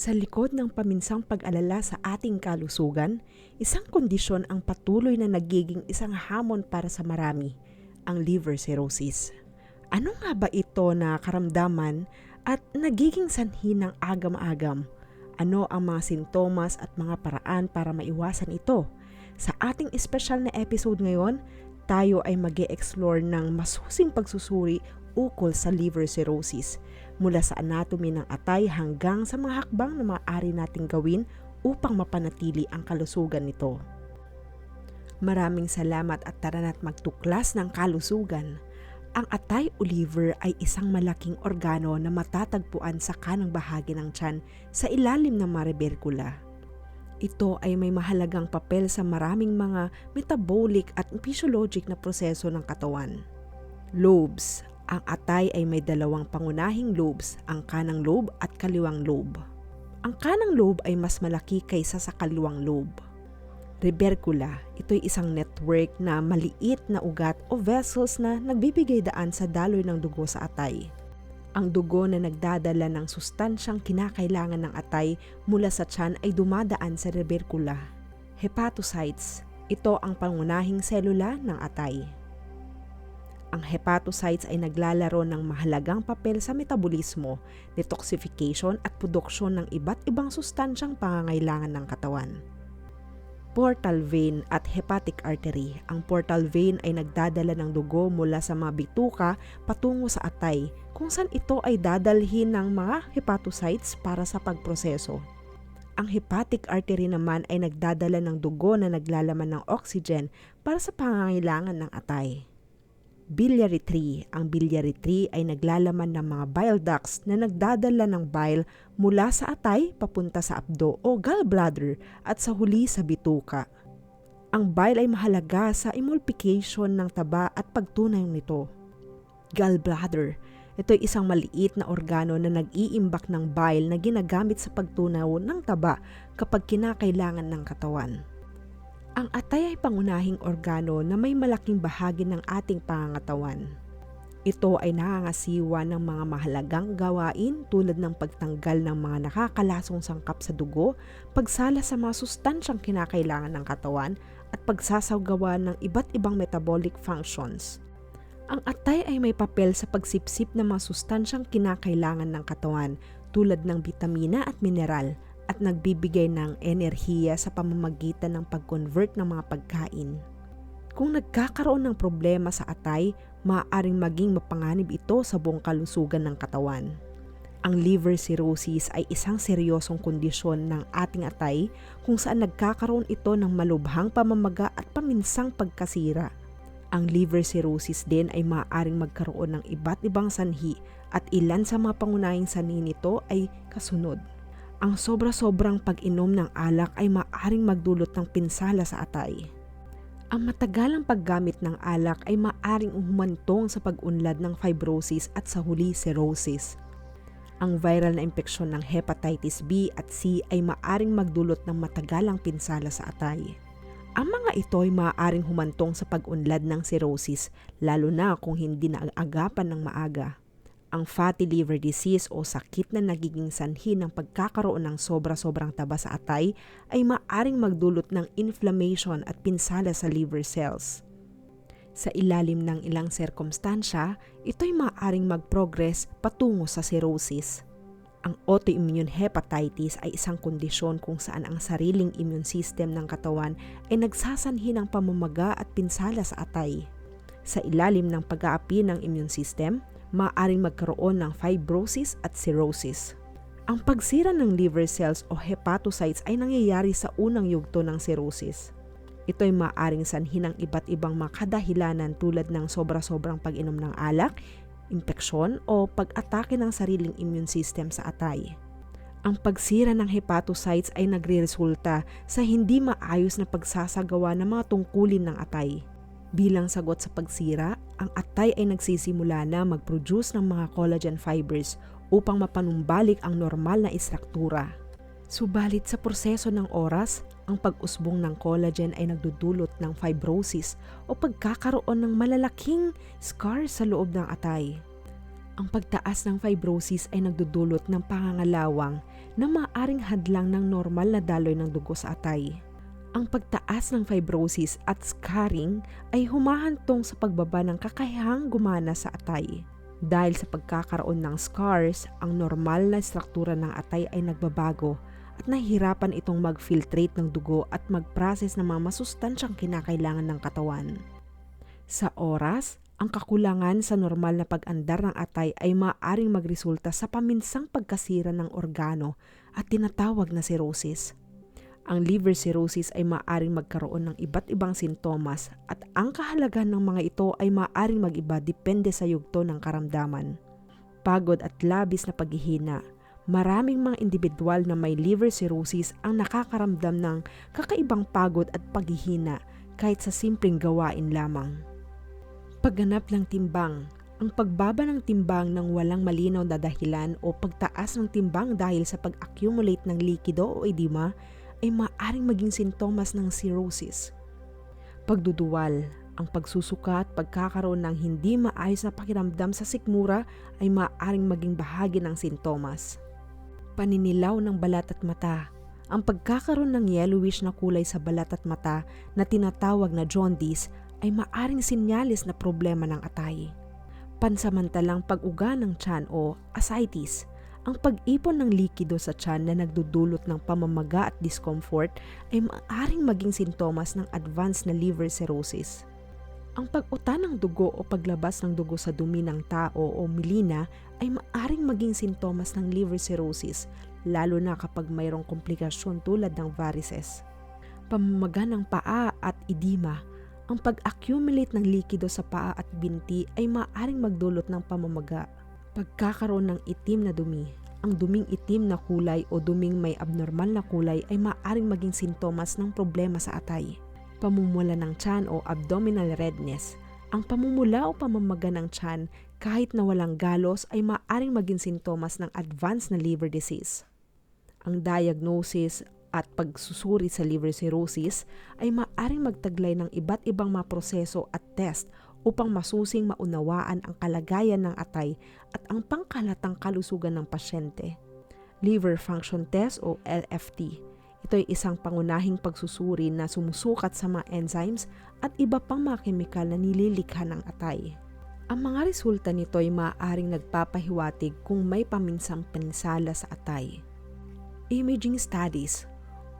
Sa likod ng paminsang pag-alala sa ating kalusugan, isang kondisyon ang patuloy na nagiging isang hamon para sa marami, ang liver cirrhosis. Ano nga ba ito na karamdaman at nagiging sanhi ng agam-agam? Ano ang mga sintomas at mga paraan para maiwasan ito? Sa ating espesyal na episode ngayon, tayo ay mag explore ng masusing pagsusuri ukol sa liver cirrhosis mula sa anatomy ng atay hanggang sa mga hakbang na maaari nating gawin upang mapanatili ang kalusugan nito. Maraming salamat at tara na't magtuklas ng kalusugan. Ang atay o liver ay isang malaking organo na matatagpuan sa kanang bahagi ng tiyan sa ilalim ng mareberkula. Ito ay may mahalagang papel sa maraming mga metabolic at physiologic na proseso ng katawan. Lobes ang atay ay may dalawang pangunahing lobes, ang kanang lobe at kaliwang lobe. Ang kanang lobe ay mas malaki kaysa sa kaliwang lobe. Rebercula, ito ay isang network na maliit na ugat o vessels na nagbibigay daan sa daloy ng dugo sa atay. Ang dugo na nagdadala ng sustansyang kinakailangan ng atay mula sa tiyan ay dumadaan sa rebercula. Hepatocytes, ito ang pangunahing selula ng atay. Ang hepatocytes ay naglalaro ng mahalagang papel sa metabolismo, detoxification at produksyon ng iba't ibang sustansyang pangangailangan ng katawan. Portal vein at hepatic artery. Ang portal vein ay nagdadala ng dugo mula sa mga bituka patungo sa atay kung saan ito ay dadalhin ng mga hepatocytes para sa pagproseso. Ang hepatic artery naman ay nagdadala ng dugo na naglalaman ng oxygen para sa pangangailangan ng atay biliary tree. Ang biliary tree ay naglalaman ng mga bile ducts na nagdadala ng bile mula sa atay papunta sa abdo o gallbladder at sa huli sa bituka. Ang bile ay mahalaga sa emulsification ng taba at pagtunay nito. Gallbladder ito ay isang maliit na organo na nag-iimbak ng bile na ginagamit sa pagtunaw ng taba kapag kinakailangan ng katawan. Ang atay ay pangunahing organo na may malaking bahagi ng ating pangangatawan. Ito ay nangangasiwa ng mga mahalagang gawain tulad ng pagtanggal ng mga nakakalasong sangkap sa dugo, pagsala sa mga sustansyang kinakailangan ng katawan, at pagsasawgawa ng iba't ibang metabolic functions. Ang atay ay may papel sa pagsipsip ng mga sustansyang kinakailangan ng katawan tulad ng bitamina at mineral, at nagbibigay ng enerhiya sa pamamagitan ng pag-convert ng mga pagkain. Kung nagkakaroon ng problema sa atay, maaaring maging mapanganib ito sa buong kalusugan ng katawan. Ang liver cirrhosis ay isang seryosong kondisyon ng ating atay kung saan nagkakaroon ito ng malubhang pamamaga at paminsang pagkasira. Ang liver cirrhosis din ay maaaring magkaroon ng iba't ibang sanhi at ilan sa mga pangunahing sanhi nito ay kasunod ang sobra-sobrang pag-inom ng alak ay maaring magdulot ng pinsala sa atay. Ang matagalang paggamit ng alak ay maaring humantong sa pag-unlad ng fibrosis at sa huli cirrhosis. Ang viral na impeksyon ng hepatitis B at C ay maaring magdulot ng matagalang pinsala sa atay. Ang mga ito ay maaaring humantong sa pag-unlad ng cirrhosis lalo na kung hindi na agapan ng maaga. Ang fatty liver disease o sakit na nagiging sanhi ng pagkakaroon ng sobra-sobrang taba sa atay ay maaring magdulot ng inflammation at pinsala sa liver cells. Sa ilalim ng ilang sirkumstansya, ito ay maaaring mag-progress patungo sa cirrhosis. Ang autoimmune hepatitis ay isang kondisyon kung saan ang sariling immune system ng katawan ay nagsasanhi ng pamamaga at pinsala sa atay. Sa ilalim ng pag-aapi ng immune system, maaaring magkaroon ng fibrosis at cirrhosis. Ang pagsira ng liver cells o hepatocytes ay nangyayari sa unang yugto ng cirrhosis. Ito ay maaaring sanhi ng iba't ibang mga kadahilanan tulad ng sobra-sobrang pag-inom ng alak, impeksyon o pag-atake ng sariling immune system sa atay. Ang pagsira ng hepatocytes ay nagre-resulta sa hindi maayos na pagsasagawa ng mga tungkulin ng atay. Bilang sagot sa pagsira, ang atay ay nagsisimula na mag-produce ng mga collagen fibers upang mapanumbalik ang normal na istruktura. Subalit sa proseso ng oras, ang pag-usbong ng collagen ay nagdudulot ng fibrosis o pagkakaroon ng malalaking scar sa loob ng atay. Ang pagtaas ng fibrosis ay nagdudulot ng pangangalawang na maaring hadlang ng normal na daloy ng dugo sa atay. Ang pagtaas ng fibrosis at scarring ay humahantong sa pagbaba ng kakayahang gumana sa atay. Dahil sa pagkakaroon ng scars, ang normal na struktura ng atay ay nagbabago at nahihirapan itong mag-filtrate ng dugo at mag-process ng mga masustansyang kinakailangan ng katawan. Sa oras, ang kakulangan sa normal na pag-andar ng atay ay maaaring magresulta sa paminsang pagkasira ng organo at tinatawag na cirrhosis. Ang liver cirrhosis ay maaaring magkaroon ng iba't ibang sintomas at ang kahalagahan ng mga ito ay maaaring mag-iba depende sa yugto ng karamdaman. Pagod at labis na paghihina. Maraming mga individual na may liver cirrhosis ang nakakaramdam ng kakaibang pagod at paghihina kahit sa simpleng gawain lamang. Pagganap ng timbang ang pagbaba ng timbang ng walang malinaw na dahilan o pagtaas ng timbang dahil sa pag-accumulate ng likido o edema ay maaring maging sintomas ng cirrhosis. Pagduduwal, ang pagsusuka at pagkakaroon ng hindi maayos na pakiramdam sa sikmura ay maaring maging bahagi ng sintomas. Paninilaw ng balat at mata, ang pagkakaroon ng yellowish na kulay sa balat at mata na tinatawag na jaundice ay maaring sinyalis na problema ng atay. Pansamantalang pag-uga ng tiyan o ascites ang pag-ipon ng likido sa tiyan na nagdudulot ng pamamaga at discomfort ay maaaring maging sintomas ng advanced na liver cirrhosis. Ang pag-uta ng dugo o paglabas ng dugo sa dumi ng tao o milina ay maaring maging sintomas ng liver cirrhosis, lalo na kapag mayroong komplikasyon tulad ng varices. Pamamaga ng paa at edema ang pag-accumulate ng likido sa paa at binti ay maaaring magdulot ng pamamaga Pagkakaroon ng itim na dumi. Ang duming itim na kulay o duming may abnormal na kulay ay maaring maging sintomas ng problema sa atay. Pamumula ng tiyan o abdominal redness. Ang pamumula o pamamaga ng tiyan kahit na walang galos ay maaring maging sintomas ng advanced na liver disease. Ang diagnosis at pagsusuri sa liver cirrhosis ay maaring magtaglay ng iba't ibang mga proseso at test upang masusing maunawaan ang kalagayan ng atay at ang pangkalatang kalusugan ng pasyente. Liver Function Test o LFT. Ito ay isang pangunahing pagsusuri na sumusukat sa mga enzymes at iba pang mga kemikal na nililikha ng atay. Ang mga resulta nito ay maaaring nagpapahiwatig kung may paminsang pinsala sa atay. Imaging studies,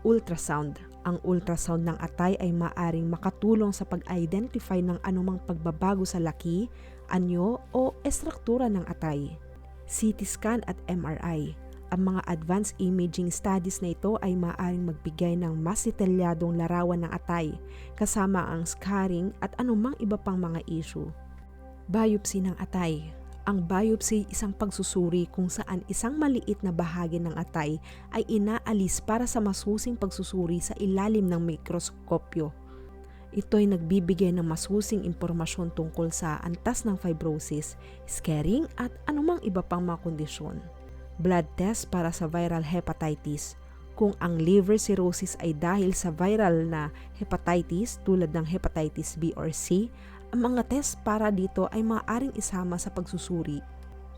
ultrasound, ang ultrasound ng atay ay maaring makatulong sa pag-identify ng anumang pagbabago sa laki, anyo o estruktura ng atay. CT scan at MRI. Ang mga advanced imaging studies na ito ay maaaring magbigay ng mas detalyadong larawan ng atay kasama ang scarring at anumang iba pang mga issue. Biopsy ng atay ang biopsy isang pagsusuri kung saan isang maliit na bahagi ng atay ay inaalis para sa masusing pagsusuri sa ilalim ng mikroskopyo. Ito ay nagbibigay ng masusing impormasyon tungkol sa antas ng fibrosis, scarring at anumang iba pang mga kondisyon. Blood test para sa viral hepatitis. Kung ang liver cirrhosis ay dahil sa viral na hepatitis tulad ng hepatitis B or C, ang mga test para dito ay maaaring isama sa pagsusuri.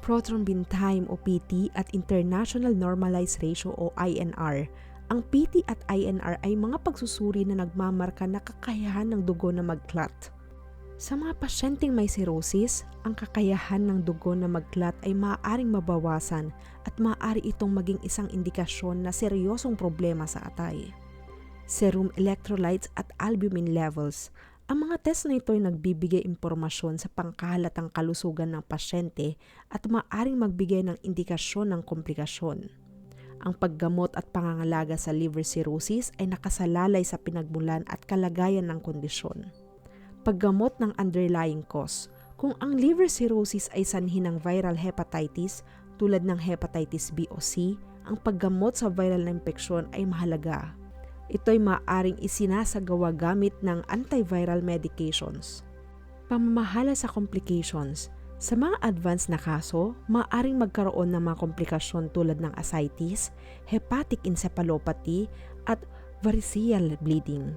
Prothrombin time o PT at International Normalized Ratio o INR. Ang PT at INR ay mga pagsusuri na nagmamarka na kakayahan ng dugo na mag-clot. Sa mga pasyenteng may cirrhosis, ang kakayahan ng dugo na mag-clot ay maaaring mabawasan at maaari itong maging isang indikasyon na seryosong problema sa atay. Serum electrolytes at albumin levels ang mga test na ito ay nagbibigay impormasyon sa pangkahalatang kalusugan ng pasyente at maaaring magbigay ng indikasyon ng komplikasyon. Ang paggamot at pangangalaga sa liver cirrhosis ay nakasalalay sa pinagmulan at kalagayan ng kondisyon. Paggamot ng underlying cause. Kung ang liver cirrhosis ay sanhi ng viral hepatitis tulad ng hepatitis B o C, ang paggamot sa viral na impeksyon ay mahalaga ito'y maaring isinasagawa gamit ng antiviral medications. Pamamahala sa complications. Sa mga advanced na kaso, maaring magkaroon ng mga komplikasyon tulad ng ascites, hepatic encephalopathy, at variceal bleeding.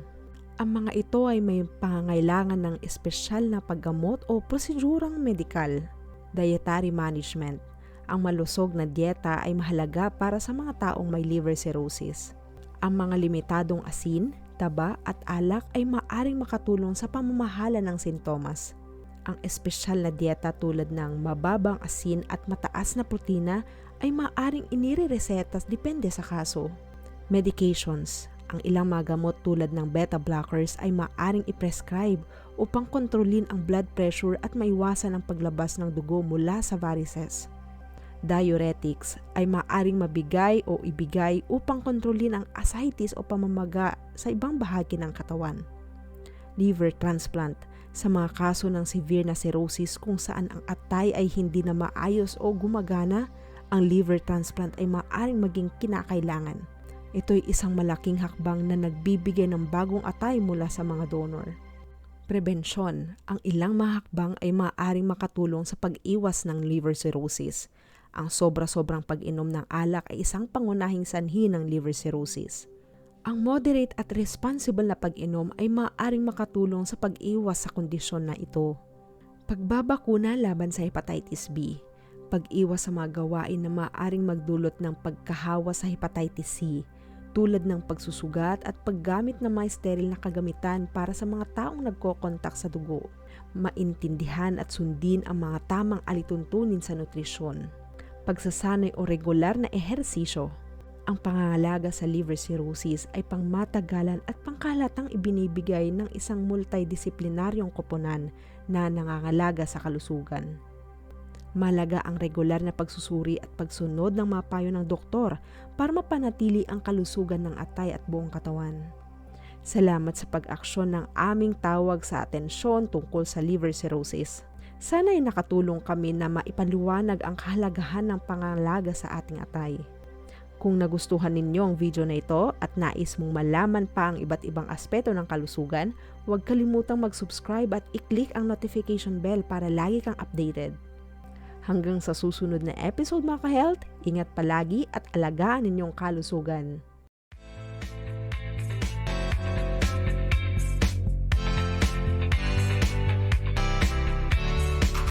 Ang mga ito ay may pangangailangan ng espesyal na paggamot o prosedurang medikal. Dietary management. Ang malusog na dieta ay mahalaga para sa mga taong may liver cirrhosis. Ang mga limitadong asin, taba at alak ay maaring makatulong sa pamamahala ng sintomas. Ang espesyal na dieta tulad ng mababang asin at mataas na protina ay maaring inireresetas depende sa kaso. Medications. Ang ilang mga gamot tulad ng beta blockers ay maaring i-prescribe upang kontrolin ang blood pressure at maiwasan ang paglabas ng dugo mula sa varices. Diuretics ay maaring mabigay o ibigay upang kontrolin ang ascites o pamamaga sa ibang bahagi ng katawan. Liver transplant sa mga kaso ng severe na cirrhosis kung saan ang atay ay hindi na maayos o gumagana, ang liver transplant ay maaring maging kinakailangan. Ito'y isang malaking hakbang na nagbibigay ng bagong atay mula sa mga donor. Prebensyon. Ang ilang mga hakbang ay maaaring makatulong sa pag-iwas ng liver cirrhosis. Ang sobra-sobrang pag-inom ng alak ay isang pangunahing sanhi ng liver cirrhosis. Ang moderate at responsible na pag-inom ay maaaring makatulong sa pag-iwas sa kondisyon na ito. Pagbabakuna laban sa hepatitis B. Pag-iwas sa mga gawain na maaaring magdulot ng pagkahawa sa hepatitis C tulad ng pagsusugat at paggamit ng mga sterile na kagamitan para sa mga taong nagkokontak sa dugo. Maintindihan at sundin ang mga tamang alituntunin sa nutrisyon. Pagsasanay o regular na ehersisyo. Ang pangangalaga sa liver cirrhosis ay pangmatagalan at pangkalatang ibinibigay ng isang multidisiplinaryong koponan na nangangalaga sa kalusugan. Malaga ang regular na pagsusuri at pagsunod ng mga payo ng doktor para mapanatili ang kalusugan ng atay at buong katawan. Salamat sa pag-aksyon ng aming tawag sa atensyon tungkol sa liver cirrhosis. Sana ay nakatulong kami na maipaliwanag ang kahalagahan ng pangalaga sa ating atay. Kung nagustuhan ninyo ang video na ito at nais mong malaman pa ang iba't ibang aspeto ng kalusugan, huwag kalimutang mag-subscribe at i-click ang notification bell para lagi kang updated. Hanggang sa susunod na episode mga ka-health, ingat palagi at alagaan ninyong kalusugan.